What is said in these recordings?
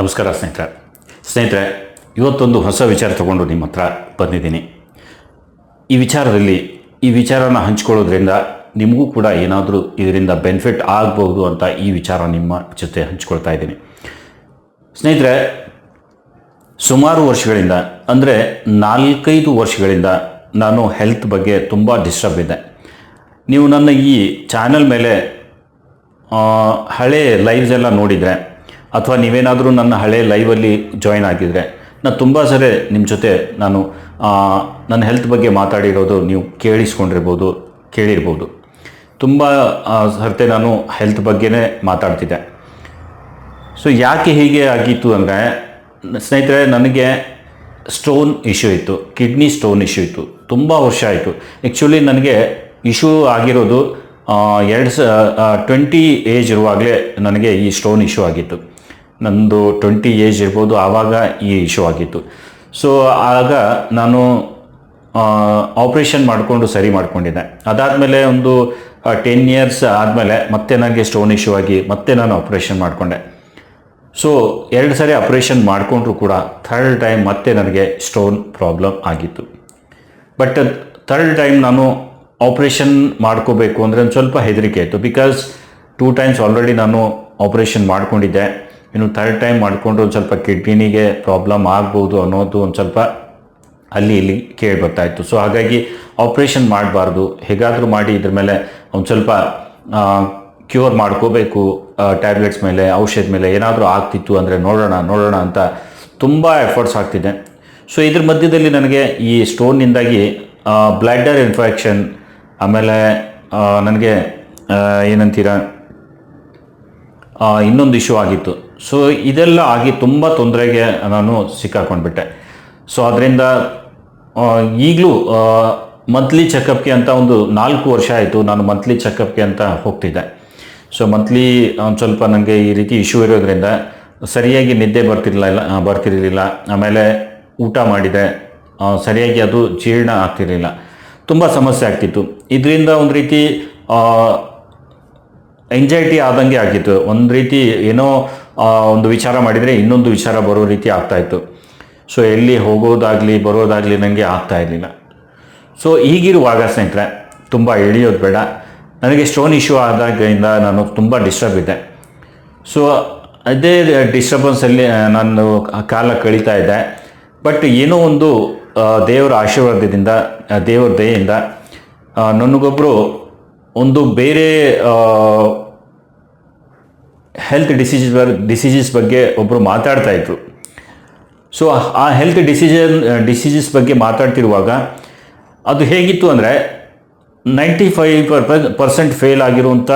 ನಮಸ್ಕಾರ ಸ್ನೇಹಿತರೆ. ಸ್ನೇಹಿತರೆ, ಇವತ್ತೊಂದು ಹೊಸ ವಿಚಾರ ತಗೊಂಡು ನಿಮ್ಮ ಹತ್ರ ಬಂದಿದ್ದೀನಿ. ಈ ವಿಚಾರದಲ್ಲಿ, ಈ ವಿಚಾರನ ಹಂಚ್ಕೊಳ್ಳೋದ್ರಿಂದ ನಿಮಗೂ ಕೂಡ ಏನಾದರೂ ಇದರಿಂದ ಬೆನಿಫಿಟ್ ಆಗ್ಬೋದು ಅಂತ ಈ ವಿಚಾರ ನಿಮ್ಮ ಜೊತೆ ಹಂಚ್ಕೊಳ್ತಾ ಇದ್ದೀನಿ. ಸ್ನೇಹಿತರೆ, ಸುಮಾರು ವರ್ಷಗಳಿಂದ, ಅಂದರೆ ನಾಲ್ಕೈದು ವರ್ಷಗಳಿಂದ ನಾನು ಹೆಲ್ತ್ ಬಗ್ಗೆ ತುಂಬ ಡಿಸ್ಟರ್ಬ್ ಇದೆ ನೀವು ನನ್ನ ಈ ಚಾನಲ್ ಮೇಲೆ ಹಳೆ ಲೈವ್ಸ್ ಎಲ್ಲ ನೋಡಿದರೆ ಅಥವಾ ನೀವೇನಾದರೂ ನನ್ನ ಹಳೆ ಲೈವಲ್ಲಿ ಜಾಯಿನ್ ಆಗಿದರೆ ನಾನು ತುಂಬ ಸರಿ ನಿಮ್ಮ ಜೊತೆ ನಾನು ನನ್ನ ಹೆಲ್ತ್ ಬಗ್ಗೆ ಮಾತಾಡಿರೋದು ನೀವು ಕೇಳಿಸ್ಕೊಂಡಿರ್ಬೋದು, ಕೇಳಿರ್ಬೋದು. ತುಂಬ ಸರ್ತೆ ನಾನು ಹೆಲ್ತ್ ಬಗ್ಗೆನೇ ಮಾತಾಡ್ತಿದ್ದೆ. ಸೊ ಯಾಕೆ ಹೀಗೆ ಆಗಿತ್ತು ಅಂದರೆ, ಸ್ನೇಹಿತರೆ, ನನಗೆ ಸ್ಟೋನ್ ಇಶ್ಯೂ ಇತ್ತು ಕಿಡ್ನಿ ಸ್ಟೋನ್ ಇಶ್ಯೂ ಇತ್ತು, ತುಂಬ ವರ್ಷ ಆಯಿತು. ಆ್ಯಕ್ಚುಲಿ ನನಗೆ ಇಶ್ಯೂ ಆಗಿರೋದು ಎರಡು ಸ ಟ್ವೆಂಟಿ ಏಜ್ ಇರುವಾಗಲೇ ನನಗೆ ಈ ಸ್ಟೋನ್ ಇಶ್ಯೂ ಆಗಿತ್ತು. ನಂದು ಟ್ವೆಂಟಿ ಏಜ್ ಇರ್ಬೋದು, ಆವಾಗ ಈ ಇಶ್ಯೂ ಆಗಿತ್ತು. ಸೊ ಆಗ ನಾನು ಆಪ್ರೇಷನ್ ಮಾಡಿಕೊಂಡು ಸರಿ ಮಾಡ್ಕೊಂಡಿದ್ದೆ. ಅದಾದಮೇಲೆ ಒಂದು ಟೆನ್ ಇಯರ್ಸ್ ಆದಮೇಲೆ ಮತ್ತೆ ನನಗೆ ಸ್ಟೋನ್ ಇಶ್ಯೂ ಆಗಿ ಮತ್ತೆ ನಾನು ಆಪ್ರೇಷನ್ ಮಾಡಿಕೊಂಡೆ. ಸೊ ಎರಡು ಸಾರಿ ಆಪ್ರೇಷನ್ ಮಾಡಿಕೊಂಡ್ರು ಕೂಡ ಥರ್ಡ್ ಟೈಮ್ ಮತ್ತೆ ನನಗೆ ಸ್ಟೋನ್ ಪ್ರಾಬ್ಲಮ್ ಆಗಿತ್ತು. ಬಟ್ ಥರ್ಡ್ ಟೈಮ್ ನಾನು ಆಪ್ರೇಷನ್ ಮಾಡ್ಕೋಬೇಕು ಅಂದರೆ ಒಂದು ಸ್ವಲ್ಪ ಹೆದರಿಕೆ ಆಯಿತು ಬಿಕಾಸ್ ಟೂ ಟೈಮ್ಸ್ ಆಲ್ರೆಡಿ ನಾನು ಆಪ್ರೇಷನ್ ಮಾಡ್ಕೊಂಡಿದ್ದೆ. ಇನ್ನು ಥರ್ಡ್ ಟೈಮ್ ಮಾಡಿಕೊಂಡು ಒಂದು ಸ್ವಲ್ಪ ಕಿಡ್ನಿಗೆ ಪ್ರಾಬ್ಲಮ್ ಆಗ್ಬೋದು ಅನ್ನೋದು ಒಂದು ಸ್ವಲ್ಪ ಅಲ್ಲಿ ಇಲ್ಲಿ ಕೇಳಿ ಬರ್ತಾಯಿತ್ತು. ಸೊ ಹಾಗಾಗಿ ಆಪ್ರೇಷನ್ ಮಾಡಬಾರ್ದು. ಹೇಗಾದರೂ ಮಾಡಿ ಇದ್ರ ಮೇಲೆ ಒಂದು ಸ್ವಲ್ಪ ಕ್ಯೂರ್ ಮಾಡ್ಕೋಬೇಕು ಟ್ಯಾಬ್ಲೆಟ್ಸ್ ಮೇಲೆ, ಔಷಧ ಮೇಲೆ ಏನಾದರೂ ಆಗ್ತಿತ್ತು ಅಂದರೆ ನೋಡೋಣ ನೋಡೋಣ ಅಂತ ತುಂಬ ಎಫರ್ಟ್ಸ್ ಆಗ್ತಿದೆ. ಸೊ ಇದ್ರ ಮಧ್ಯದಲ್ಲಿ ನನಗೆ ಈ ಸ್ಟೋನ್ನಿಂದಾಗಿ ಬ್ಲಡ್ಡರ್ ಇನ್ಫೆಕ್ಷನ್ ಆಮೇಲೆ ನನಗೆ ಏನಂತೀರ ಇನ್ನೊಂದು ಇಶ್ಯೂ ಆಗಿತ್ತು. ಸೊ ಇದೆಲ್ಲ ಆಗಿ ತುಂಬ ತೊಂದರೆಗೆ ನಾನು ಸಿಕ್ಕಾಕೊಂಡ್ಬಿಟ್ಟೆ. ಸೊ ಅದರಿಂದ ಈಗಲೂ ಮಂತ್ಲಿ ಚೆಕಪ್ಗೆ ಅಂತ ಒಂದು ನಾಲ್ಕು ವರ್ಷ ಆಯಿತು ನಾನು ಮಂತ್ಲಿ ಚೆಕಪ್ಗೆ ಅಂತ ಹೋಗ್ತಿದ್ದೆ. ಸೊ ಮಂತ್ಲಿ ಒಂದು ಸ್ವಲ್ಪ ನನಗೆ ಈ ರೀತಿ ಇಶ್ಯೂ ಇರೋದ್ರಿಂದ ಸರಿಯಾಗಿ ನಿದ್ದೆ ಬರ್ತಿರಲಿಲ್ಲ ಬರ್ತಿರಲಿಲ್ಲ. ಆಮೇಲೆ ಊಟ ಮಾಡಿದೆ. ಸರಿಯಾಗಿ ಅದು ಜೀರ್ಣ ಆಗ್ತಿರಲಿಲ್ಲ. ತುಂಬ ಸಮಸ್ಯೆ ಆಗ್ತಿತ್ತು. ಇದರಿಂದ ಒಂದು ರೀತಿ ಎಂಜೈಟಿ ಆದಂಗೆ ಆಗಿತ್ತು. ಒಂದು ರೀತಿ ಏನೋ ಒಂದು ವಿಚಾರ ಮಾಡಿದರೆ ಇನ್ನೊಂದು ವಿಚಾರ ಬರೋ ರೀತಿ ಆಗ್ತಾಯಿತ್ತು ಸೊ ಎಲ್ಲಿ ಹೋಗೋದಾಗಲಿ, ಬರೋದಾಗಲಿ ನನಗೆ ಆಗ್ತಾ ಇರಲಿಲ್ಲ. ಸೊ ಈಗಿರುವಾಗ ಸ್ನೇಹಿತರೆ, ತುಂಬ ಎಳೆಯೋದು ಬೇಡ. ನನಗೆ ಸ್ಟೋನ್ ಇಶ್ಯೂ ಆದಾಗಿಂದ ನಾನು ತುಂಬ ಡಿಸ್ಟರ್ಬ್ ಇದ್ದೆ. ಸೊ ಅದೇ ಡಿಸ್ಟರ್ಬೆನ್ಸಲ್ಲಿ ನಾನು ಕಾಲ ಕಳೀತಾ ಇದ್ದೆ. ಬಟ್ ಏನೋ ಒಂದು ದೇವರ ಆಶೀರ್ವಾದದಿಂದ ದೇವರ ದಯೆಯಿಂದ ನನಗೊಬ್ಬರು ಒಂದು ಬೇರೆ ಹೆಲ್ತ್ ಡಿಸೀಸಸ್ ಡಿಸೀಸಸ್ ಬಗ್ಗೆ ಒಬ್ಬರು ಮಾತಾಡ್ತಾ ಇದ್ರು. ಸೊ ಆ ಹೆಲ್ತ್ ಡಿಸಿಷನ್ ಡಿಸೀಸಸ್ ಬಗ್ಗೆ ಮಾತಾಡ್ತಿರುವಾಗ ಅದು ಹೇಗಿತ್ತು ಅಂದರೆ ನೈಂಟಿ ಫೈವ್ ಪರ್ಸೆಂಟ್ ಫೇಲ್ ಆಗಿರುವಂಥ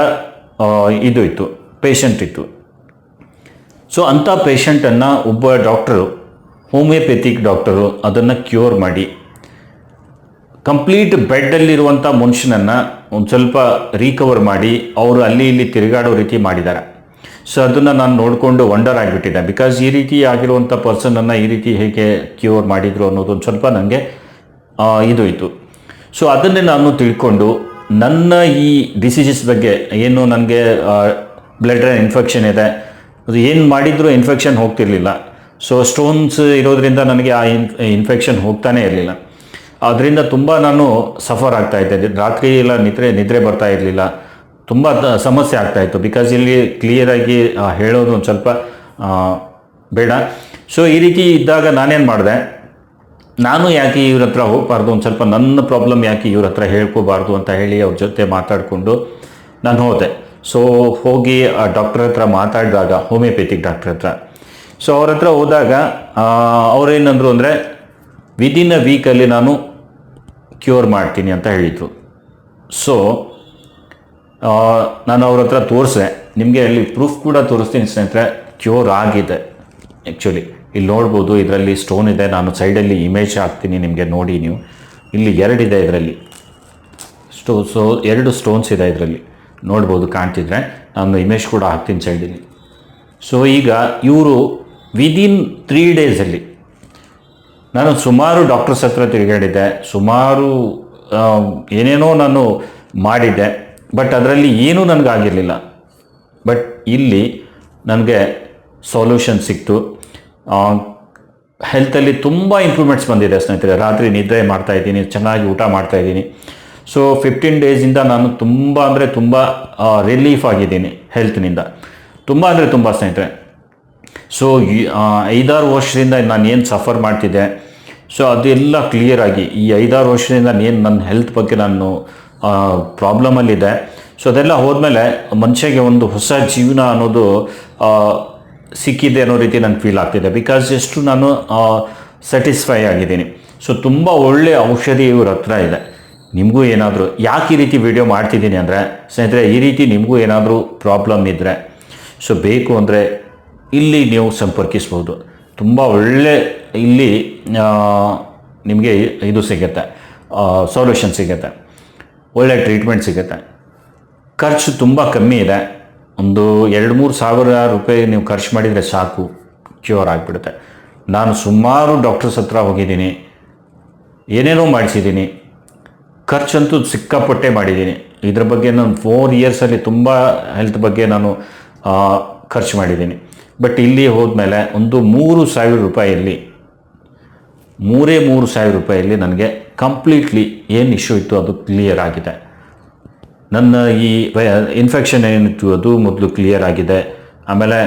ಇದು ಇತ್ತು ಪೇಷಂಟ್ ಇತ್ತು. ಸೊ ಅಂಥ ಪೇಷಂಟನ್ನು ಒಬ್ಬ ಡಾಕ್ಟರು ಹೋಮಿಯೋಪೆಥಿಕ್ ಡಾಕ್ಟರು ಅದನ್ನು ಕ್ಯೂರ್ ಮಾಡಿ ಕಂಪ್ಲೀಟ್ ಬೆಡ್ಡಲ್ಲಿರುವಂಥ ಮನುಷ್ಯನನ್ನು ಒಂದು ಸ್ವಲ್ಪ ರೀಕವರ್ ಮಾಡಿ, ಅವರು ಅಲ್ಲಿ ಇಲ್ಲಿ ತಿರುಗಾಡೋ ರೀತಿ ಮಾಡಿದ್ದಾರೆ ಸೊ ಅದನ್ನು ನಾನು ನೋಡಿಕೊಂಡು ವಂಡರ್ ಆಗಿಬಿಟ್ಟಿದ್ದೆ. ಬಿಕಾಸ್ ಈ ರೀತಿ ಆಗಿರುವಂಥ ಪರ್ಸನನ್ನು ಈ ರೀತಿ ಹೇಗೆ ಕ್ಯೂರ್ ಮಾಡಿದರು ಅನ್ನೋದು ಒಂದು ಸ್ವಲ್ಪ ನನಗೆ ಇದು ಇತ್ತು. ಸೊ ಅದನ್ನೇ ನಾನು ತಿಳ್ಕೊಂಡು ನನ್ನ ಈ ಡಿಸೀಸಸ್ ಬಗ್ಗೆ ಏನು ನನಗೆ ಬ್ಲಡ್ ಇನ್ಫೆಕ್ಷನ್ ಇದೆ, ಅದು ಏನು ಮಾಡಿದರೂ ಇನ್ಫೆಕ್ಷನ್ ಹೋಗ್ತಿರ್ಲಿಲ್ಲ. ಸೊ ಸ್ಟೋನ್ಸ್ ಇರೋದ್ರಿಂದ ನನಗೆ ಆ ಇನ್ ಇನ್ಫೆಕ್ಷನ್ ಹೋಗ್ತಾನೇ ಇರಲಿಲ್ಲ. ಅದರಿಂದ ತುಂಬ ನಾನು ಸಫರ್ ಆಗ್ತಾ ಇದ್ದೆ. ರಾತ್ರಿ ಎಲ್ಲ ನಿದ್ರೆ ನಿದ್ರೆ ಬರ್ತಾ ಇರಲಿಲ್ಲ. ತುಂಬ ಸಮಸ್ಯೆ ಆಗ್ತಾ ಇತ್ತು. ಬಿಕಾಸ್ ಇಲ್ಲಿ ಕ್ಲಿಯರಾಗಿ ಹೇಳೋದು ಒಂದು ಸ್ವಲ್ಪ ಬೇಡ. ಸೊ ಈ ರೀತಿ ಇದ್ದಾಗ ನಾನೇನು ಮಾಡಿದೆ? ನಾನು ಯಾಕೆ ಇವ್ರ ಹತ್ರ ಹೋಗಬಾರ್ದು? ಒಂದು ಸ್ವಲ್ಪ ನನ್ನ ಪ್ರಾಬ್ಲಮ್ ಯಾಕೆ ಇವ್ರ ಹತ್ರ ಹೇಳ್ಕೋಬಾರ್ದು ಅಂತ ಹೇಳಿ ಅವ್ರ ಜೊತೆ ಮಾತಾಡಿಕೊಂಡು ನಾನು ಹೋದೆ. ಸೊ ಹೋಗಿ, ಆ ಡಾಕ್ಟರ್ ಹತ್ರ ಮಾತಾಡಿದಾಗ ಹೋಮಿಯೋಪೆಥಿಕ್ ಡಾಕ್ಟರ್ ಹತ್ರ. ಸೊ ಅವ್ರ ಹತ್ರ ಹೋದಾಗ ಅವ್ರೇನಂದ್ರು ಅಂದರೆ ವಿದಿನ್ ಅ ವೀಕಲ್ಲಿ ನಾನು ಕ್ಯೂರ್ ಮಾಡ್ತೀನಿ ಅಂತ ಹೇಳಿದರು. ಸೊ ನಾನು ಅವ್ರ ಹತ್ರ ತೋರಿಸಿದೆ. ನಿಮಗೆ ಅಲ್ಲಿ ಪ್ರೂಫ್ ಕೂಡ ತೋರಿಸ್ತೀನಿ ಸ್ನೇಹಿತರೆ. ಕ್ಯೂರ್ ಆಗಿದೆ. ಆ್ಯಕ್ಚುಲಿ ಇಲ್ಲಿ ನೋಡ್ಬೋದು, ಇದರಲ್ಲಿ ಸ್ಟೋನ್ ಇದೆ. ನಾನು ಸೈಡಲ್ಲಿ ಇಮೇಜ್ ಹಾಕ್ತೀನಿ ನಿಮಗೆ ನೋಡಿ ನೀವು. ಇಲ್ಲಿ ಎರಡಿದೆ ಇದರಲ್ಲಿ. ಸ್ಟೋ ಸೊ ಎರಡು ಸ್ಟೋನ್ಸ್ ಇದೆ ಇದರಲ್ಲಿ. ನೋಡ್ಬೋದು, ಕಾಣ್ತಿದ್ರೆ. ನಾನು ಇಮೇಜ್ ಕೂಡ ಹಾಕ್ತೀನಿ ಸೈಡಲ್ಲಿ ಸೊ ಈಗ ಇವರು ವಿದಿನ್ ತ್ರೀ ಡೇಸಲ್ಲಿ ನಾನು ಸುಮಾರು ಡಾಕ್ಟರ್ಸ್ ಹತ್ರ ತಿರುಗಾಡಿದ್ದೆ. ಸುಮಾರು ಏನೇನೋ ನಾನು ಮಾಡಿದ್ದೆ. ಬಟ್ ಅದರಲ್ಲಿ ಏನೂ ನನಗಾಗಿರಲಿಲ್ಲ. ಬಟ್ ಇಲ್ಲಿ ನನಗೆ ಸೊಲ್ಯೂಷನ್ ಸಿಕ್ತು. ಹೆಲ್ತಲ್ಲಿ ತುಂಬ ಇಂಪ್ರೂವ್ಮೆಂಟ್ಸ್ ಬಂದಿದೆ ಸ್ನೇಹಿತರೆ. ರಾತ್ರಿ ನಿದ್ರೆ ಮಾಡ್ತಾ ಇದ್ದೀನಿ, ಚೆನ್ನಾಗಿ ಊಟ ಮಾಡ್ತಾ ಇದ್ದೀನಿ. ಸೊ ಫಿಫ್ಟೀನ್ ಡೇಸಿಂದ ನಾನು ತುಂಬ ಅಂದರೆ ತುಂಬ ರಿಲೀಫ್ ಆಗಿದ್ದೀನಿ ಹೆಲ್ತ್ನಿಂದ ತುಂಬ ಅಂದರೆ ತುಂಬ ಸ್ನೇಹಿತರೆ. ಸೊ ಐದಾರು ವರ್ಷದಿಂದ ನಾನು ಏನು ಸಫರ್ ಮಾಡ್ತಿದ್ದೆ. ಸೊ ಅದೆಲ್ಲ ಕ್ಲಿಯರ್ ಆಗಿ ಈ ಐದಾರು ವರ್ಷದಿಂದ ಏನು ನನ್ನ ಹೆಲ್ತ್ ಬಗ್ಗೆ ನಾನು ಪ್ರಾಬ್ಲಮಲ್ಲಿದೆ. ಸೊ ಅದೆಲ್ಲ ಹೋದ್ಮೇಲೆ ಮನುಷ್ಯಗೆ ಒಂದು ಹೊಸ ಜೀವನ ಅನ್ನೋದು ಸಿಕ್ಕಿದೆ ಅನ್ನೋ ರೀತಿ ನನಗೆ ಫೀಲ್ ಆಗ್ತಿದೆ. ಬಿಕಾಸ್ ಎಷ್ಟು ನಾನು ಸ್ಯಾಟಿಸ್ಫೈ ಆಗಿದ್ದೀನಿ. ಸೊ ತುಂಬ ಒಳ್ಳೆಯ ಔಷಧಿ ಇವ್ರ ಹತ್ರ ಇದೆ. ನಿಮಗೂ ಏನಾದರೂ, ಯಾಕೆ ಈ ರೀತಿ ವಿಡಿಯೋ ಮಾಡ್ತಿದ್ದೀನಿ ಅಂದರೆ, ಸ್ನೇಹಿತರೆ, ಈ ರೀತಿ ನಿಮಗೂ ಏನಾದರೂ ಪ್ರಾಬ್ಲಮ್ ಇದ್ದರೆ ಸೊ ಬೇಕು ಅಂದರೆ ಇಲ್ಲಿ ನೀವು ಸಂಪರ್ಕಿಸ್ಬೋದು. ತುಂಬ ಒಳ್ಳೆ ಇಲ್ಲಿ ನಿಮಗೆ ಇದು ಸಿಗುತ್ತೆ. ಸೊಲ್ಯೂಷನ್ ಸಿಗುತ್ತೆ. ಒಳ್ಳೆ ಟ್ರೀಟ್ಮೆಂಟ್ ಸಿಗುತ್ತೆ. ಖರ್ಚು ತುಂಬ ಕಮ್ಮಿ ಇದೆ. ಒಂದು ಎರಡು ಮೂರು ಸಾವಿರ ರೂಪಾಯಿ ನೀವು ಖರ್ಚು ಮಾಡಿದರೆ ಸಾಕು ಕ್ಯೂರ್ ಆಗಿಬಿಡುತ್ತೆ. ನಾನು ಸುಮಾರು ಡಾಕ್ಟರ್ಸ್ ಹತ್ರ ಹೋಗಿದ್ದೀನಿ. ಏನೇನೋ ಮಾಡಿಸಿದ್ದೀನಿ. ಖರ್ಚಂತೂ ಸಿಕ್ಕಾಪಟ್ಟೆ ಮಾಡಿದ್ದೀನಿ. ಇದ್ರ ಬಗ್ಗೆ ನಾನು ಫೋರ್ ಇಯರ್ಸಲ್ಲಿ ತುಂಬ ಹೆಲ್ತ್ ಬಗ್ಗೆ ನಾನು ಖರ್ಚು ಮಾಡಿದ್ದೀನಿ. ಬಟ್ ಇಲ್ಲಿ ಹೋದ್ಮೇಲೆ ಒಂದು ಮೂರು ಸಾವಿರ ರೂಪಾಯಿಯಲ್ಲಿ ಮೂರೇ ಮೂರು ಸಾವಿರ ರೂಪಾಯಿಯಲ್ಲಿ ನನಗೆ ಕಂಪ್ಲೀಟ್ಲಿ ಏನು ಇಶ್ಯೂ ಇತ್ತು ಅದು ಕ್ಲಿಯರ್ ಆಗಿದೆ. ನನ್ನ ಈ ಇನ್ಫೆಕ್ಷನ್ ಏನಿತ್ತು ಅದು ಮೊದಲು ಕ್ಲಿಯರ್ ಆಗಿದೆ. ಆಮೇಲೆ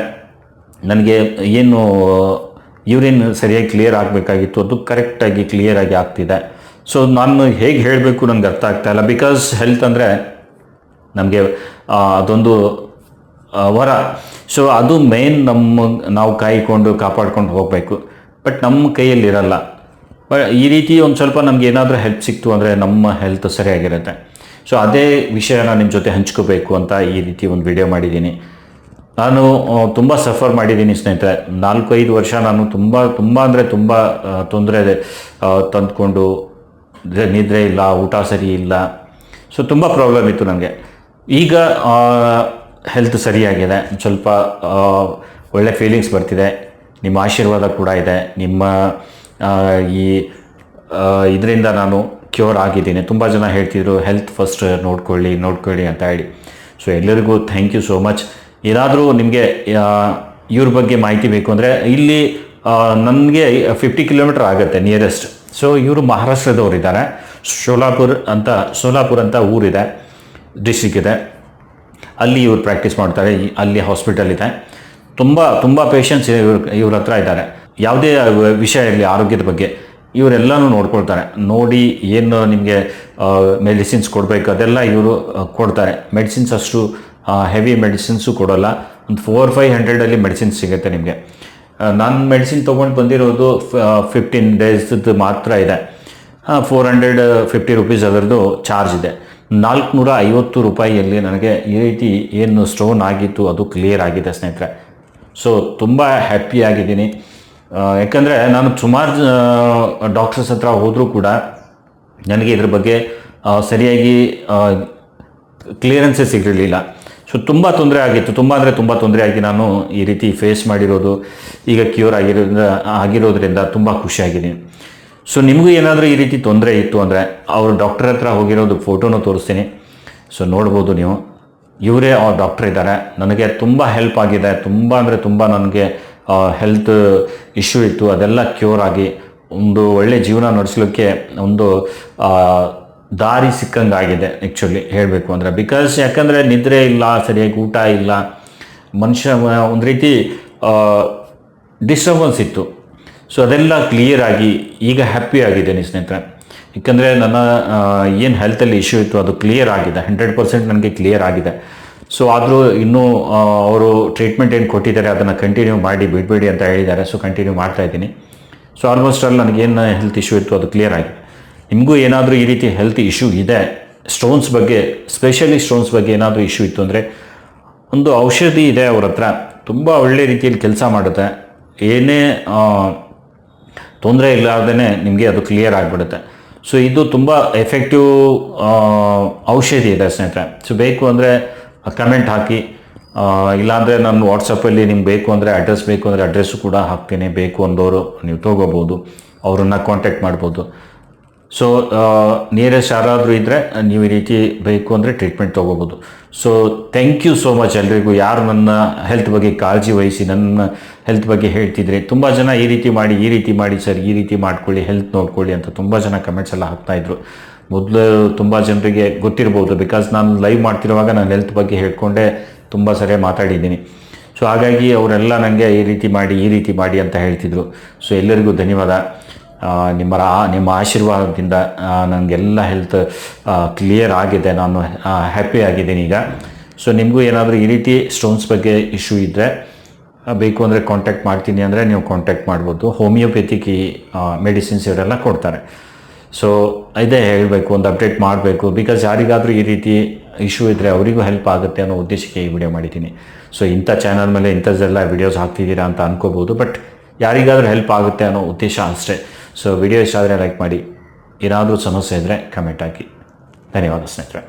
ನನಗೆ ಏನು ಯೂರಿನ್ ಸರಿಯಾಗಿ ಕ್ಲಿಯರ್ ಆಗಬೇಕಾಗಿತ್ತು ಅದು ಕರೆಕ್ಟಾಗಿ ಕ್ಲಿಯರಾಗಿ ಆಗ್ತಿದೆ. ಸೊ ನಾನು ಹೇಗೆ ಹೇಳಬೇಕು ನನಗೆ ಅರ್ಥ ಆಗ್ತಾ ಇಲ್ಲ. ಬಿಕಾಸ್ ಹೆಲ್ತ್ ಅಂದರೆ ನಮಗೆ ಅದೊಂದು ವರ. ಸೊ ಅದು ಮೇನ್ ನಮ್ಮ, ನಾವು ಕಾಯ್ಕೊಂಡು ಕಾಪಾಡ್ಕೊಂಡು ಹೋಗಬೇಕು. ಬಟ್ ನಮ್ಮ ಕೈಯಲ್ಲಿರಲ್ಲ. ಬಟ್ ಈ ರೀತಿ ಒಂದು ಸ್ವಲ್ಪ ನಮ್ಗೆ ಏನಾದರೂ ಹೆಲ್ಪ್ ಸಿಕ್ತು ಅಂದರೆ ನಮ್ಮ ಹೆಲ್ತ್ ಸರಿಯಾಗಿರುತ್ತೆ. ಸೊ ಅದೇ ವಿಷಯನ ನಿಮ್ಮ ಜೊತೆ ಹಂಚ್ಕೋಬೇಕು ಅಂತ ಈ ರೀತಿ ಒಂದು ವಿಡಿಯೋ ಮಾಡಿದ್ದೀನಿ ನಾನು ತುಂಬ ಸಫರ್ ಮಾಡಿದ್ದೀನಿ ಸ್ನೇಹಿತರೆ. ನಾಲ್ಕು ಐದು ವರ್ಷ ನಾನು ತುಂಬ ತುಂಬ ಅಂದರೆ ತುಂಬ ತೊಂದರೆ ತಂದ್ಕೊಂಡು ದ್ರೆ- ನಿದ್ರೆ ಇಲ್ಲ, ಊಟ ಸರಿ ಇಲ್ಲ. ಸೊ ತುಂಬ ಪ್ರಾಬ್ಲಮ್ ಇತ್ತು ನನಗೆ. ಈಗ ಹೆಲ್ತ್ ಸರಿಯಾಗಿದೆ. ಸ್ವಲ್ಪ ಒಳ್ಳೆ ಫೀಲಿಂಗ್ಸ್ ಬರ್ತಿದೆ. ನಿಮ್ಮ ಆಶೀರ್ವಾದ ಕೂಡ ಇದೆ. ನಿಮ್ಮ ಈ ಇದರಿಂದ ನಾನು ಕ್ಯೂರ್ ಆಗಿದ್ದೀನಿ. ತುಂಬ ಜನ ಹೇಳ್ತಿದ್ರು ಹೆಲ್ತ್ ಫಸ್ಟ್ ನೋಡ್ಕೊಳ್ಳಿ ನೋಡ್ಕೊಳ್ಳಿ ಅಂತ ಹೇಳಿ. ಸೊ ಎಲ್ಲರಿಗೂ ಥ್ಯಾಂಕ್ ಯು ಸೋ ಮಚ್ ಏನಾದರೂ ನಿಮಗೆ ಇವ್ರ ಬಗ್ಗೆ ಮಾಹಿತಿ ಬೇಕು ಅಂದರೆ, ಇಲ್ಲಿ ನನಗೆ ಫಿಫ್ಟಿ ಕಿಲೋಮೀಟರ್ ಆಗುತ್ತೆ ನಿಯರೆಸ್ಟ್ ಸೊ ಇವರು ಮಹಾರಾಷ್ಟ್ರದವ್ರು ಇದ್ದಾರೆ. ಶೋಲಾಪುರ್ ಅಂತ, ಸೋಲಾಪುರ್ ಅಂತ ಊರಿದೆ ಡಿಸ್ಟಿಕ್ ಇದೆ. ಅಲ್ಲಿ ಇವರು ಪ್ರಾಕ್ಟೀಸ್ ಮಾಡ್ತಾರೆ ಅಲ್ಲಿ ಹಾಸ್ಪಿಟಲ್ ಇದೆ. ತುಂಬ ತುಂಬ ಪೇಷಂಟ್ಸ್ ಇವ್ರ ಇವ್ರ ಹತ್ರ ಇದ್ದಾರೆ. ಯಾವುದೇ ವಿಷಯ ಇರಲಿ ಆರೋಗ್ಯದ ಬಗ್ಗೆ ಇವರೆಲ್ಲನೂ ನೋಡ್ಕೊಳ್ತಾರೆ. ನೋಡಿ ಏನು ನಿಮಗೆ ಮೆಡಿಸಿನ್ಸ್ ಕೊಡಬೇಕು ಅದೆಲ್ಲ ಇವರು ಕೊಡ್ತಾರೆ. ಮೆಡಿಸಿನ್ಸ್ ಅಷ್ಟು ಹೆವಿ ಮೆಡಿಸಿನ್ಸು ಕೊಡೋಲ್ಲ. ಒಂದು ಫೋರ್ ಫೈವ್ ಹಂಡ್ರೆಡಲ್ಲಿ ಮೆಡಿಸಿನ್ಸ್ ಸಿಗುತ್ತೆ ನಿಮಗೆ. ನಾನು ಮೆಡಿಸಿನ್ ತೊಗೊಂಡು ಬಂದಿರೋದು ಫಿಫ್ಟೀನ್ ಡೇಸ್ದು ಮಾತ್ರ ಇದೆ. ಫೋರ್ ಹಂಡ್ರೆಡ್ ಫಿಫ್ಟಿ ರುಪೀಸ್ ಅದರದ್ದು ಚಾರ್ಜ್ ಇದೆ. ನಾಲ್ಕುನೂರ ಐವತ್ತು ರೂಪಾಯಿಯಲ್ಲಿ ನನಗೆ ಈ ರೀತಿ ಏನು ಸ್ಟೋನ್ ಆಗಿತ್ತು, ಅದು ಕ್ಲಿಯರ್ ಆಗಿದೆ ಸ್ನೇಹಿತರೆ. ಸೊ ತುಂಬ ಹ್ಯಾಪಿ ಆಗಿದ್ದೀನಿ. ಯಾಕಂದರೆ ನಾನು ಸುಮಾರು ಡಾಕ್ಟರ್ಸ್ ಹತ್ರ ಹೋದರೂ ಕೂಡ ನನಗೆ ಇದ್ರ ಬಗ್ಗೆ ಸರಿಯಾಗಿ ಕ್ಲಿಯರೆನ್ಸೇ ಸಿಗಿರಲಿಲ್ಲ ಸೊ ತುಂಬ ತೊಂದರೆ ಆಗಿತ್ತು. ತುಂಬ ಅಂದರೆ ತುಂಬ ತೊಂದರೆ ಆಗಿ ನಾನು ಈ ರೀತಿ ಫೇಸ್ ಮಾಡಿರೋದು, ಈಗ ಕ್ಯೂರ್ ಆಗಿರೋದ್ರಿಂದ ಆಗಿರೋದ್ರಿಂದ ತುಂಬ ಖುಷಿಯಾಗಿದೆ ಸೊ ನಿಮಗೂ ಏನಾದರೂ ಈ ರೀತಿ ತೊಂದರೆ ಇತ್ತು ಅಂದರೆ ಅವರು ಡಾಕ್ಟರ್ ಹತ್ರ ಹೋಗಿರೋದು ಫೋಟೋನ ತೋರಿಸ್ತೀನಿ. ಸೊ ನೋಡ್ಬೋದು ನೀವು. ಇವರೇ ಆ ಡಾಕ್ಟರ್ ಇದ್ದಾರೆ. ನನಗೆ ತುಂಬ ಹೆಲ್ಪ್ ಆಗಿದೆ. ತುಂಬ ಅಂದರೆ ತುಂಬ ನನಗೆ ಹೆಲ್ತ್ ಇಶ್ಯೂ ಇತ್ತು. ಅದೆಲ್ಲ ಕ್ಯೂರ್ ಆಗಿ ಒಂದು ಒಳ್ಳೆ ಜೀವನ ನಡೆಸಲಿಕ್ಕೆ ಒಂದು ದಾರಿ ಸಿಕ್ಕಂಗೆ ಆಗಿದೆ ಆ್ಯಕ್ಚುಲಿ ಹೇಳಬೇಕು ಅಂದರೆ. ಬಿಕಾಸ್ ಯಾಕಂದರೆ ನಿದ್ರೆ ಇಲ್ಲ, ಸರಿಯಾಗಿ ಊಟ ಇಲ್ಲ. ಮನುಷ್ಯ, ಒಂದು ರೀತಿ ಡಿಸ್ಟರ್ಬನ್ಸ್ ಇತ್ತು. ಸೊ ಅದೆಲ್ಲ ಕ್ಲಿಯರ್ ಆಗಿ ಈಗ ಹ್ಯಾಪಿ ಆಗಿದ್ದೇನೆ ಸ್ನೇಹಿತರೆ. ಯಾಕಂದರೆ ನನ್ನ ಏನು ಹೆಲ್ತಲ್ಲಿ ಇಶ್ಯೂ ಇತ್ತು ಅದು ಕ್ಲಿಯರ್ ಆಗಿದೆ. ಹಂಡ್ರೆಡ್ ಪರ್ಸೆಂಟ್ ನನಗೆ ಕ್ಲಿಯರ್ ಆಗಿದೆ. ಸೊ ಆದರೂ ಇನ್ನೂ ಅವರು ಟ್ರೀಟ್ಮೆಂಟ್ ಏನು ಕೊಟ್ಟಿದ್ದಾರೆ ಅದನ್ನು ಕಂಟಿನ್ಯೂ ಮಾಡಿ ಬಿಡಬೇಡಿ ಅಂತ ಹೇಳಿದ್ದಾರೆ. ಸೊ ಕಂಟಿನ್ಯೂ ಮಾಡ್ತಾ ಇದ್ದೀನಿ. ಸೊ ಆಲ್ಮೋಸ್ಟ್ ಅಲ್ಲಿ ನನಗೇನು ಹೆಲ್ತ್ ಇಶ್ಯೂ ಇತ್ತು ಅದು ಕ್ಲಿಯರ್ ಆಗಿದೆ. ನಿಮಗೂ ಏನಾದರೂ ಈ ರೀತಿ ಹೆಲ್ತ್ ಇಶ್ಯೂ ಇದೆ? ಸ್ಟೋನ್ಸ್ ಬಗ್ಗೆ ಸ್ಪೆಷಲಿ ಸ್ಟೋನ್ಸ್ ಬಗ್ಗೆ ಏನಾದರೂ ಇಶ್ಯೂ ಇತ್ತು ಅಂದರೆ, ಒಂದು ಔಷಧಿ ಇದೆ ಅವ್ರ ಹತ್ರ. ತುಂಬ ಒಳ್ಳೆ ರೀತಿಯಲ್ಲಿ ಕೆಲಸ ಮಾಡುತ್ತೆ. ಏನೇ ತೊಂದರೆ ಇಲ್ಲಾರ್ದೇ ನಿಮಗೆ ಅದು ಕ್ಲಿಯರ್ ಆಗಿಬಿಡುತ್ತೆ. ಸೊ ಇದು ತುಂಬ ಎಫೆಕ್ಟಿವ್ ಔಷಧಿ ಇದೆ ಸ್ನೇಹಿತರೆ. ಸೊ ಬೇಕು ಅಂದರೆ ಕಮೆಂಟ್ ಹಾಕಿ. ಇಲ್ಲಾಂದರೆ ನಾನು ವಾಟ್ಸಪ್ಪಲ್ಲಿ ನಿಮ್ಗೆ ಬೇಕು ಅಂದರೆ ಅಡ್ರೆಸ್ ಬೇಕು ಅಂದರೆ ಅಡ್ರೆಸ್ಸು ಕೂಡ ಹಾಕ್ತೀನಿ, ಬೇಕು ಅಂದವರು ನೀವು ತೊಗೋಬೋದು ಅವರನ್ನು ಕಾಂಟ್ಯಾಕ್ಟ್ ಮಾಡ್ಬೋದು. ಸೊ ನಿಯರೆಸ್ಟ್ ಯಾರಾದರೂ ಇದ್ದರೆ ನೀವು ಈ ರೀತಿ ಬೇಕು ಅಂದರೆ ಟ್ರೀಟ್ಮೆಂಟ್ ತೊಗೋಬೋದು so thank you so much ಎಲ್ರಿಗೂ. ಯಾರು ನನ್ನ ಹೆಲ್ತ್ ಬಗ್ಗೆ ಕಾಳಜಿ ವಹಿಸಿ, ನನ್ನ ಹೆಲ್ತ್ ಬಗ್ಗೆ ಹೇಳ್ತಿದ್ರೆ ತುಂಬ ಜನ ಈ ರೀತಿ ಮಾಡಿ, ಈ ರೀತಿ ಮಾಡಿ ಸರ್, ಈ ರೀತಿ ಮಾಡ್ಕೊಳ್ಳಿ ಹೆಲ್ತ್ ನೋಡ್ಕೊಳ್ಳಿ ಅಂತ ತುಂಬ ಜನ ಕಮೆಂಟ್ಸ್ ಎಲ್ಲ ಹಾಕ್ತಾಯಿದ್ರು ಮೊದಲು ತುಂಬ ಜನರಿಗೆ ಗೊತ್ತಿರ್ಬೋದು ಬಿಕಾಸ್ ನಾನು ಲೈವ್ ಮಾಡ್ತಿರುವಾಗ ನಾನು ಹೆಲ್ತ್ ಬಗ್ಗೆ ಹೇಳ್ಕೊಂಡೆ ತುಂಬ ಸರಿ ಮಾತಾಡಿದ್ದೀನಿ. ಸೊ ಹಾಗಾಗಿ ಅವರೆಲ್ಲ ನನಗೆ ಈ ರೀತಿ ಮಾಡಿ, ಈ ರೀತಿ ಮಾಡಿ ಅಂತ ಹೇಳ್ತಿದ್ರು. ಸೊ ಎಲ್ಲರಿಗೂ ಧನ್ಯವಾದ. ನಿಮ್ಮ ನಿಮ್ಮ ಆಶೀರ್ವಾದದಿಂದ ನನಗೆಲ್ಲ ಹೆಲ್ತ್ ಕ್ಲಿಯರ್ ಆಗಿದೆ. ನಾನು ಹ್ಯಾಪಿ ಆಗಿದ್ದೀನಿ ಈಗ. ಸೊ ನಿಮಗೂ ಏನಾದರೂ ಈ ರೀತಿ ಸ್ಟೋನ್ಸ್ ಬಗ್ಗೆ ಇಶ್ಯೂ ಇದ್ದರೆ ಬೇಕು ಅಂದರೆ ಕಾಂಟ್ಯಾಕ್ಟ್ ಮಾಡ್ತೀನಿ ಅಂದರೆ ನೀವು ಕಾಂಟ್ಯಾಕ್ಟ್ ಮಾಡ್ಬೋದು. ಹೋಮಿಯೋಪೆಥಿಕ್ ಮೆಡಿಸಿನ್ಸ್ ಇವರೆಲ್ಲ ಕೊಡ್ತಾರೆ. ಸೊ ಇದೇ ಹೇಳಬೇಕು, ಒಂದು ಅಪ್ಡೇಟ್ ಮಾಡಬೇಕು. ಬಿಕಾಸ್ ಯಾರಿಗಾದರೂ ಈ ರೀತಿ ಇಶ್ಯೂ ಇದ್ದರೆ ಅವರಿಗೂ ಹೆಲ್ಪ್ ಆಗುತ್ತೆ ಅನ್ನೋ ಉದ್ದೇಶಕ್ಕೆ ಈ ವಿಡಿಯೋ ಮಾಡಿದ್ದೀನಿ. ಸೊ ಇಂಥ ಚಾನಲ್ ಮೇಲೆ ಇಂಥದ್ದೆಲ್ಲ ವಿಡಿಯೋಸ್ ಹಾಕ್ತಿದ್ದೀರಾ ಅಂತ ಅನ್ಕೋಬೋದು. ಬಟ್ ಯಾರಿಗಾದರೂ ಹೆಲ್ಪ್ ಆಗುತ್ತೆ ಅನ್ನೋ ಉದ್ದೇಶ ಅಷ್ಟೇ. ಸೊ ವಿಡಿಯೋ ಇಷ್ಟ ಆದರೆ ಲೈಕ್ ಮಾಡಿ. ಏನಾದರೂ ಸಮಸ್ಯೆ ಇದ್ದರೆ ಕಮೆಂಟ್ ಹಾಕಿ. ಧನ್ಯವಾದ ಸ್ನೇಹಿತರೆ.